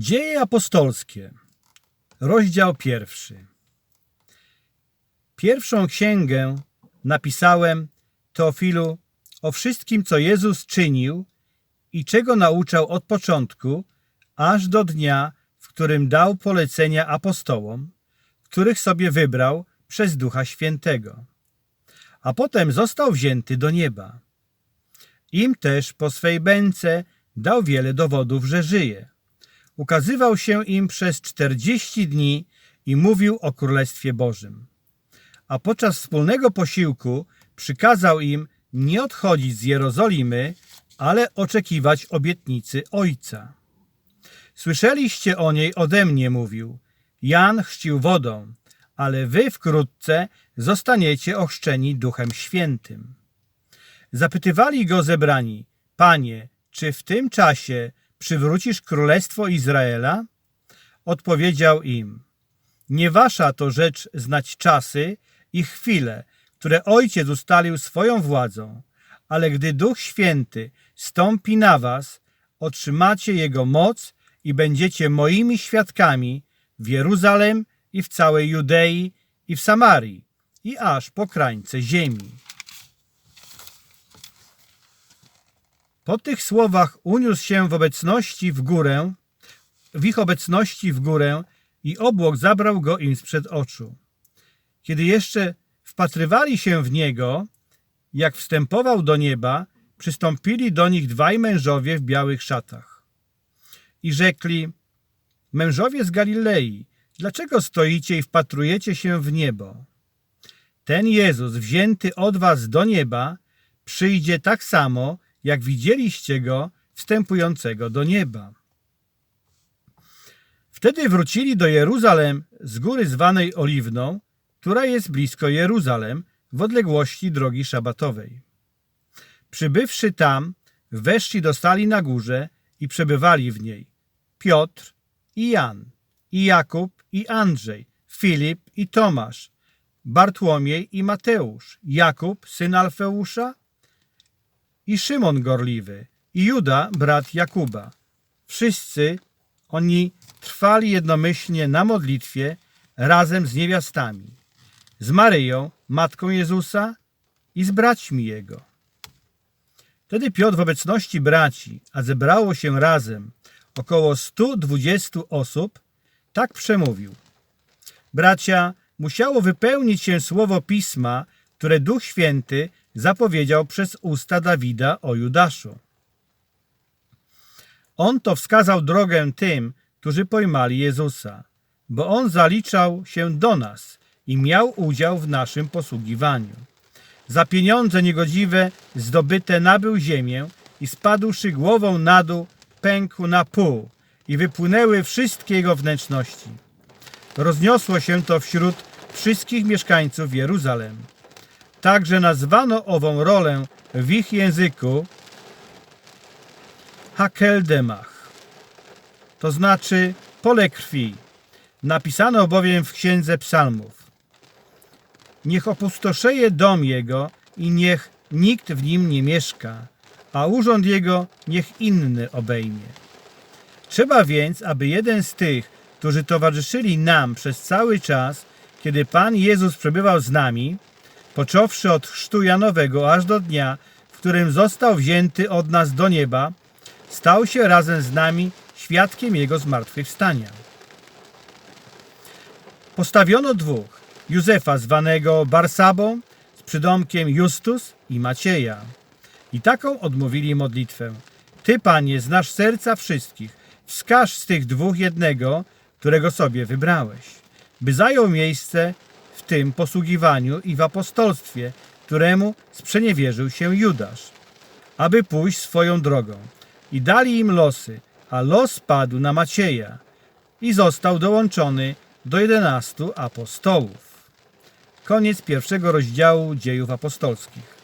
Dzieje apostolskie, rozdział pierwszy. Pierwszą księgę napisałem Teofilu o wszystkim, co Jezus czynił i czego nauczał od początku, aż do dnia, w którym dał polecenia apostołom, których sobie wybrał przez Ducha Świętego. A potem został wzięty do nieba. Im też po swej bęce dał wiele dowodów, że żyje. Ukazywał się im przez czterdzieści dni i mówił o Królestwie Bożym. A podczas wspólnego posiłku przykazał im nie odchodzić z Jerozolimy, ale oczekiwać obietnicy Ojca. Słyszeliście o niej ode mnie, mówił. Jan chrzcił wodą, ale wy wkrótce zostaniecie ochrzczeni Duchem Świętym. Zapytywali go zebrani, Panie, czy w tym czasie przywrócisz królestwo Izraela? Odpowiedział im, nie wasza to rzecz znać czasy i chwile, które Ojciec ustalił swoją władzą, ale gdy Duch Święty stąpi na was, otrzymacie Jego moc i będziecie moimi świadkami w Jeruzalem i w całej Judei i w Samarii i aż po krańce ziemi. Po tych słowach uniósł się w obecności w górę, w ich obecności w górę i obłok zabrał go im sprzed oczu. Kiedy jeszcze wpatrywali się w niego, jak wstępował do nieba, przystąpili do nich dwaj mężowie w białych szatach. I rzekli, mężowie z Galilei, dlaczego stoicie i wpatrujecie się w niebo? Ten Jezus, wzięty od was do nieba, przyjdzie tak samo, jak widzieliście go wstępującego do nieba. Wtedy wrócili do Jeruzalem z góry zwanej Oliwną, która jest blisko Jeruzalem, w odległości drogi szabatowej. Przybywszy tam, weszli do stali na górze i przebywali w niej Piotr i Jan, i Jakub i Andrzej, Filip i Tomasz, Bartłomiej i Mateusz, Jakub, syn Alfeusza i Szymon Gorliwy i Juda, brat Jakuba. Wszyscy oni trwali jednomyślnie na modlitwie razem z niewiastami, z Maryją, matką Jezusa i z braćmi Jego. Wtedy Piotr w obecności braci, a zebrało się razem około 120 osób, tak przemówił. Bracia, musiało wypełnić się słowo Pisma, które Duch Święty zapowiedział przez usta Dawida o Judaszu. On to wskazał drogę tym, którzy pojmali Jezusa, bo On zaliczał się do nas i miał udział w naszym posługiwaniu. Za pieniądze niegodziwe zdobyte nabył ziemię i spadłszy głową na dół, pękł na pół i wypłynęły wszystkie jego wnętrzności. Rozniosło się to wśród wszystkich mieszkańców Jeruzalem. Także nazwano ową rolę w ich języku Hakeldemach, to znaczy pole krwi. Napisano bowiem w księdze psalmów. Niech opustoszeje dom jego i niech nikt w nim nie mieszka, a urząd jego niech inny obejmie. Trzeba więc, aby jeden z tych, którzy towarzyszyli nam przez cały czas, kiedy Pan Jezus przebywał z nami, począwszy od chrztu Janowego aż do dnia, w którym został wzięty od nas do nieba, stał się razem z nami świadkiem Jego zmartwychwstania. Postawiono dwóch, Józefa zwanego Barsabą z przydomkiem Justus i Macieja. I taką odmówili modlitwę. Ty, Panie, znasz serca wszystkich, wskaż z tych dwóch jednego, którego sobie wybrałeś, by zajął miejsce w tym posługiwaniu i w apostolstwie, któremu sprzeniewierzył się Judasz, aby pójść swoją drogą. I dali im losy, a los padł na Macieja i został dołączony do jedenastu apostołów. Koniec pierwszego rozdziału dziejów apostolskich.